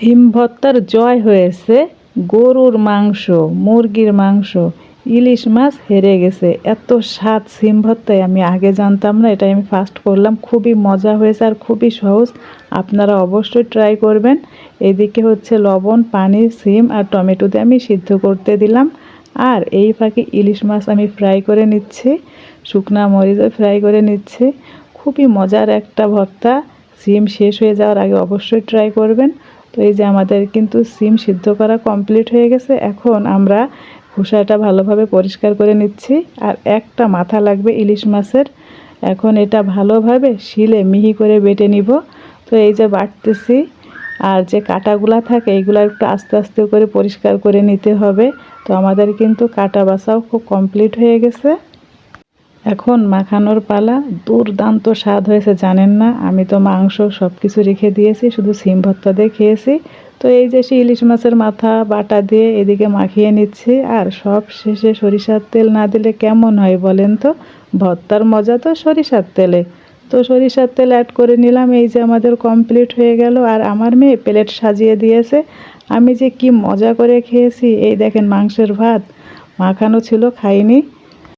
সিম ভর্তার জয় হয়েছে, গরুর মাংস, মুরগির মাংস, ইলিশ মাছ হেরে গেছে। এত স্বাদ সিম আমি আগে জানতাম না এটা আমি ফার্স্ট করলাম। খুবই মজা হয়েছে আর খুবই সহজ। আপনারা অবশ্যই ট্রাই করবেন। এদিকে হচ্ছে লবণ, পানি, সিম আর টমেটো দিয়ে আমি সিদ্ধ করতে দিলাম। আর এই ফাঁকে ইলিশ মাছ আমি ফ্রাই করে নিচ্ছি, শুকনা মরিচও ফ্রাই করে নিচ্ছি। খুবই মজার একটা ভর্তা। সিম শেষ হয়ে যাওয়ার আগে অবশ্যই ট্রাই করবেন। তো এই যে আমাদের কিন্তু সিম সিদ্ধ করা কমপ্লিট হয়ে গেছে, এখন আমরা খোসাটা ভালোভাবে পরিষ্কার করে নিচ্ছি। আর একটা মাথা লাগবে ইলিশ মাছের, এখন এটা ভালোভাবে শিলে মিহি করে বেটে নিব। তো এই যে বাটতেছি, আর যে কাটাগুলা থাকে এইগুলো একটু আস্তে আস্তে করে পরিষ্কার করে নিতে হবে। তো আমাদের কিন্তু কাটা বাসাও খুব কমপ্লিট হয়ে গেছে। এখন মাখানোর পালা দুর্দান্ত স্বাদ হয়েছে, জানেন না? আমি তো মাংস সব কিছু রেখে দিয়েছি, শুধু সিম ভর্তা দিয়ে খেয়েছি। তো এই যে সে ইলিশ মাছের মাথা, বাটা দিয়ে এদিকে মাখিয়ে নিচ্ছি, আর সব শেষে সরিষার তেল না দিলে কেমন হয় বলেন তো? ভর্তার মজা তো সরিষার তেলে। তো সরিষার তেল অ্যাড করে নিলাম, এই যে আমাদের কমপ্লিট হয়ে গেল, আর আমার মেয়ে প্লেট সাজিয়ে দিয়েছে। আমি যে কি মজা করে খেয়েছি, এই দেখেন মাংসের ভাত। মাখানো ছিল, খাইনি।